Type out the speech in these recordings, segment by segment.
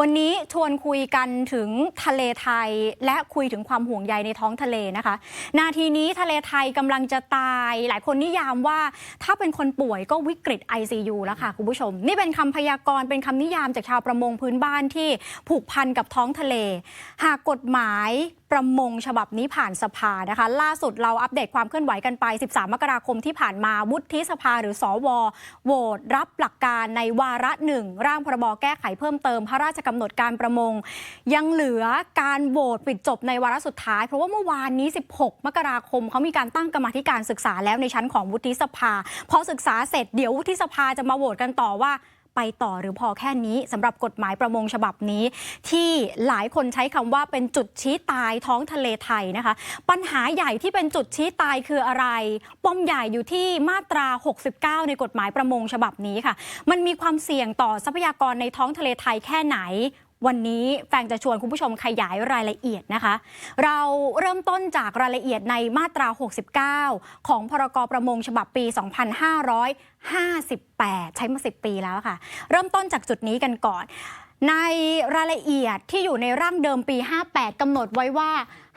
วันนี้ชวนคุยกันถึงทะเลไทยและคุยถึงความห่วงใยในท้องทะเลนะคะ นาทีนี้ทะเลไทยกำลังจะตาย หลายคนนิยามว่าถ้าเป็นคนป่วยก็วิกฤต ICU แล้วค่ะคุณผู้ชม นี่เป็นคำพยากรณ์เป็นคำนิยามจากชาวประมงพื้นบ้านที่ผูกพันกับท้องทะเล หากกฎหมายประมงฉบับนี้ผ่านสภานะคะ ล่าสุดเราอัปเดตความเคลื่อนไหวกันไป 13 มกราคมที่ผ่านมาวุฒิสภาหรือสวโหวตรับหลักการในวาระหนึ่งร่างพรบแก้ไขเพิ่มเติมพระราชกำหนดการประมง ยังเหลือการโหวตปิดจบในวาระสุดท้าย เพราะว่าเมื่อวานนี้ 16 มกราคมเขามีการตั้งกรรมธิการศึกษาแล้วในชั้นของวุฒิสภาพอศึกษาเสร็จเดี๋ยววุฒิสภาจะมาโหวตกันต่อว่า ไปต่อหรือพอแค่นี้สำหรับกฎหมายประมงฉบับนี้ ที่หลายคนใช้คำว่าเป็นจุดชี้ตายท้องทะเลไทยนะคะ ปัญหาใหญ่ที่เป็นจุดชี้ตายคืออะไรปมใหญ่อยู่ที่มาตรา 69 ในกฎหมายประมงฉบับนี้ค่ะ มันมีความเสี่ยงต่อทรัพยากรในท้องทะเลไทยแค่ไหน วันนี้แฟงจะชวนคุณผู้ชมขยายรายละเอียดนะคะ เราเริ่มต้นจากรายละเอียดในมาตรา 69 ของพรกประมงฉบับปี 2558 ใช้มา 10 ปีแล้วค่ะ เริ่มต้นจากจุดนี้กันก่อน ในรายละเอียดที่อยู่ในร่างเดิมปี 58 กำหนดไว้ว่า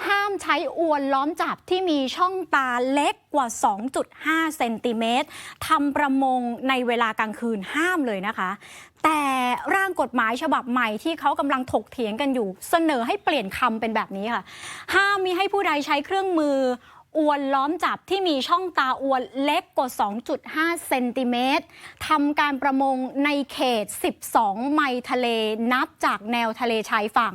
ห้ามใช้อวนล้อมจับที่มีช่องตาเล็กกว่า 2.5 เซนติเมตรทำประมงในเวลากลางคืนห้ามเลยนะคะ แต่ร่างกฎหมายฉบับใหม่ที่เขากำลังถกเถียงกันอยู่ เสนอให้เปลี่ยนคำเป็นแบบนี้ค่ะ ห้ามมีให้ผู้ใดใช้เครื่องมือ อวนล้อมจับที่มีช่องตาอวนเล็กกว่า 2.5 เซนติเมตรทำการประมงในเขต 12 ไมล์ทะเลนับจากแนวทะเลชายฝั่ง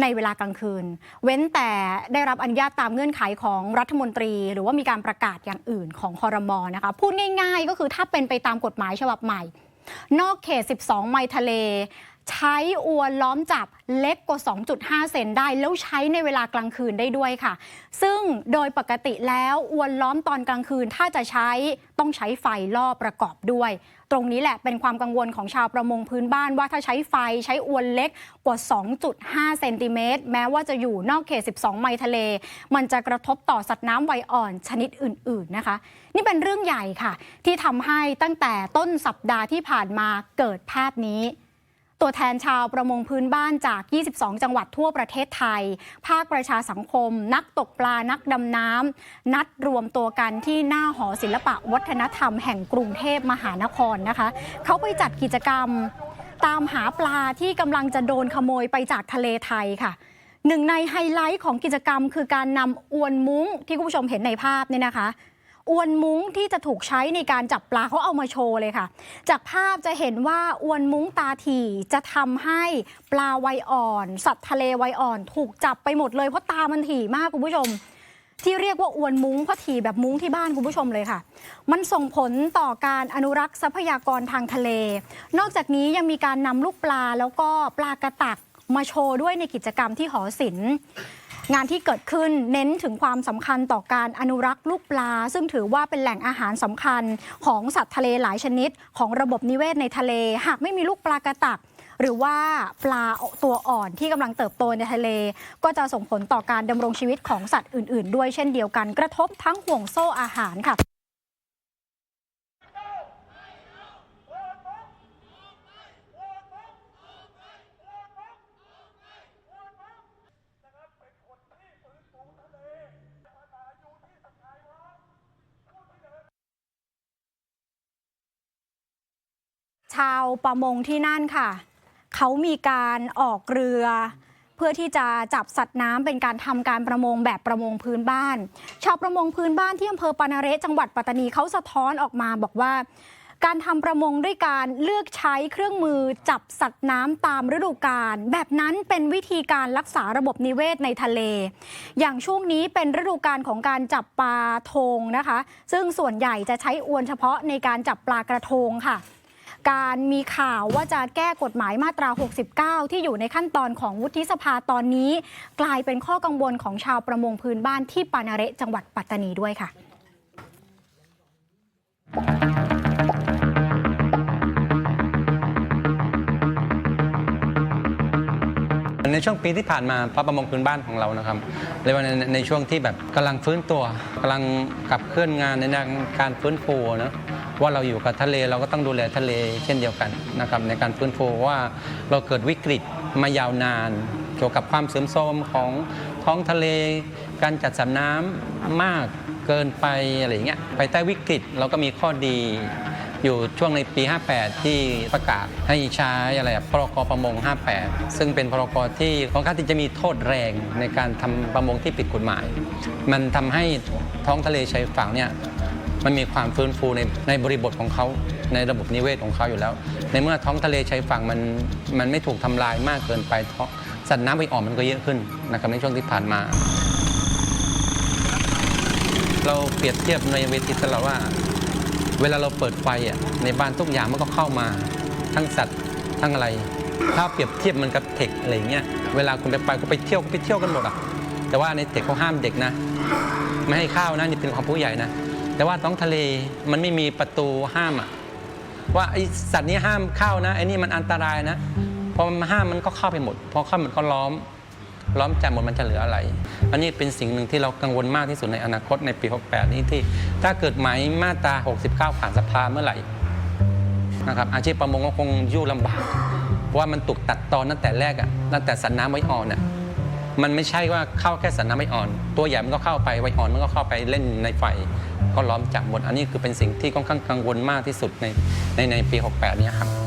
ในเวลากลางคืน เว้นแต่ได้รับอนุญาตตามเงื่อนไขของรัฐมนตรี หรือว่ามีการประกาศอย่างอื่นของคอรมอนะคะพูดง่าย ๆ ก็คือถ้าเป็นไปตามกฎหมายฉบับใหม่ นอกเขต 12 ไมล์ทะเล ใช้อวนล้อมจับเล็กกว่า 2.5 เซนได้ แล้วใช้ในเวลากลางคืนได้ด้วยค่ะ ซึ่งโดยปกติแล้วอวนล้อมตอนกลางคืนถ้าจะใช้ต้องใช้ไฟล่อประกอบด้วย ตรงนี้แหละเป็นความกังวลของชาวประมงพื้นบ้านว่าถ้าใช้ไฟใช้อวนเล็กกว่า 2.5 เซนติเมตรแม้ว่าจะอยู่นอกเขต 12 ไมล์ทะเล มันจะกระทบต่อสัตว์น้ำไวอ่อนชนิดอื่น ๆนะคะ นี่เป็นเรื่องใหญ่ค่ะ ที่ทำให้ตั้งแต่ต้นสัปดาห์ที่ผ่านมาเกิดภาพนี้ ตัวแทนชาวประมงพื้นบ้านจาก 22 จังหวัดทั่วประเทศไทย ภาคประชาสังคม นักตกปลา นักดำน้ำ นัดรวมตัวกันที่หน้าหอศิลปะวัฒนธรรมแห่งกรุงเทพมหานครนะคะ เขาไปจัดกิจกรรมตามหาปลาที่กำลังจะโดนขโมยไปจากทะเลไทยค่ะหนึ่งในไฮไลท์ของกิจกรรมคือการนำอวนมุ้งที่คุณผู้ชมเห็นในภาพเนี่ยนะคะ อวนมุ้งที่จะถูกใช้ในการจับปลาเขาเอามาโชว์เลยค่ะ จากภาพจะเห็นว่าอวนมุ้งตาถี่จะทำให้ปลาวัยอ่อน สัตว์ทะเลวัยอ่อน ถูกจับไปหมดเลยเพราะตามันถี่มากคุณผู้ชม ที่เรียกว่าอวนมุ้งเพราะถี่แบบมุ้งที่บ้านคุณผู้ชมเลยค่ะ มันส่งผลต่อการอนุรักษ์ทรัพยากรทางทะเล นอกจากนี้ยังมีการนำลูกปลาแล้วก็ปลากระตักมาโชว์ด้วยในกิจกรรมที่หอศิลป์ งานที่เกิดขึ้นเน้นถึงความสำคัญต่อการอนุรักษ์ลูกปลา ซึ่งถือว่าเป็นแหล่งอาหารสำคัญของสัตว์ทะเลหลายชนิด ของระบบนิเวศในทะเล หากไม่มีลูกปลากระตัก หรือว่าปลาตัวอ่อนที่กำลังเติบโตในทะเล ก็จะส่งผลต่อการดำรงชีวิตของสัตว์อื่น ๆ ด้วยเช่นเดียวกันกระทบทั้งห่วงโซ่อาหารค่ะ ชาวประมงที่นั่นค่ะ เขามีการออกเรือ เพื่อที่จะจับสัตว์น้ำเป็นการทำการประมงแบบประมงพื้นบ้าน ชาวประมงพื้นบ้านที่อำเภอปานาเระจังหวัดปัตตานีเขาสะท้อนออกมาบอกว่า การทำประมงด้วยการเลือกใช้เครื่องมือจับสัตว์น้ำตามฤดูกาลแบบนั้นเป็นวิธีการรักษาระบบนิเวศในทะเล อย่างช่วงนี้เป็นฤดูกาลของการจับปลาทงนะคะ ซึ่งส่วนใหญ่จะใช้อวนเฉพาะในการจับปลากระทงค่ะ การมีข่าวว่าจะแก้กฎหมายมาตรา 69 ที่อยู่ในขั้นตอนของวุฒิสภาตอนนี้ กลายเป็นข้อกังวลของชาวประมงพื้นบ้านที่ปานาเระจังหวัดปัตตานีด้วยค่ะในช่วงปีที่ผ่านมาพระประมงพื้นบ้านของเรานะครับเรียกว่าในในช่วงที่แบบกำลังฟื้นตัวกำลังขับเคลื่อนงานในด้านการฟื้นฟูนะ ว่าเราอยู่กับทะเลเราก็ต้องดูแลทะเลเช่นเดียวกันนะครับในการฟื้นฟูว่าเราเกิดวิกฤตมายาวนาน เกี่ยวกับความเสื่อมโทรมของท้องทะเล การจัดสรรน้ำมากเกินไปอะไรอย่างเงี้ยไปใต้วิกฤตเราก็มีข้อดีอยู่ช่วงในปี 58 ที่ประกาศให้ใช้อะไรอะพรกประมง 58 ซึ่งเป็นพรกที่ค่อนข้างที่จะมีโทษแรงในการทำประมงที่ผิดกฎหมาย มันทำให้ท้องทะเลชายฝั่งเนี่ย มันมีความฟื้นฟูในในบริบทของเขาในระบบนิเวศของเขาอยู่แล้ว ในเมื่อท้องทะเลชายฝั่งมันมันไม่ถูกทำลายมากเกินไปท้องสัตว์น้ำไปอ่อนมันก็เยอะขึ้นนะครับในช่วงที่ผ่านมา เราเปรียบเทียบในเวทีตลอดว่า เวลาเราเปิดไฟอะในบ้านทุกอย่างมันก็เข้ามา ทั้งสัตว์ทั้งอะไร ถ้าเปรียบเทียบมันกับเทคอะไรเงี้ยเวลาคุณไปไปก็ไปเที่ยวก็ไปเที่ยวกันหมดอะแต่ว่าในเทคเขาห้ามเด็กนะ ไม่ให้ข้าวนะนี่เป็นของผู้ใหญ่นะ แต่ว่าท้องทะเลมันไม่มีประตูห้ามอะว่าไอสัตว์นี้ห้ามเข้านะไอ้นี่มันอันตรายนะพอมันห้ามมันก็เข้าไปหมดพอเข้ามันก็ล้อม ล้อมจับหมดมันจะเหลืออะไร อันนี้เป็นสิ่งหนึ่งที่เรากังวลมากที่สุดในอนาคตในปี 68 นี้ที่ ถ้าเกิดหมายมาตรา 69 ผ่านสภาเมื่อไหร่นะครับอาชีพประมงก็คงยุ่งลำบากเพราะว่ามันถูกตัดตอนตั้งแต่แรกอะตั้งแต่สันน้ำไว้อ่อนอะ มันไม่ใช่ว่าเข้าแค่สันน้ำไม่อ่อน ตัวใหญ่มันก็เข้าไปไว้อ่อนมันก็เข้าไปเล่นในไฟก็ล้อมจับหมด อันนี้คือเป็นสิ่งที่ค่อนข้างกังวลมากที่สุดในในในปี 68เนี้ครับ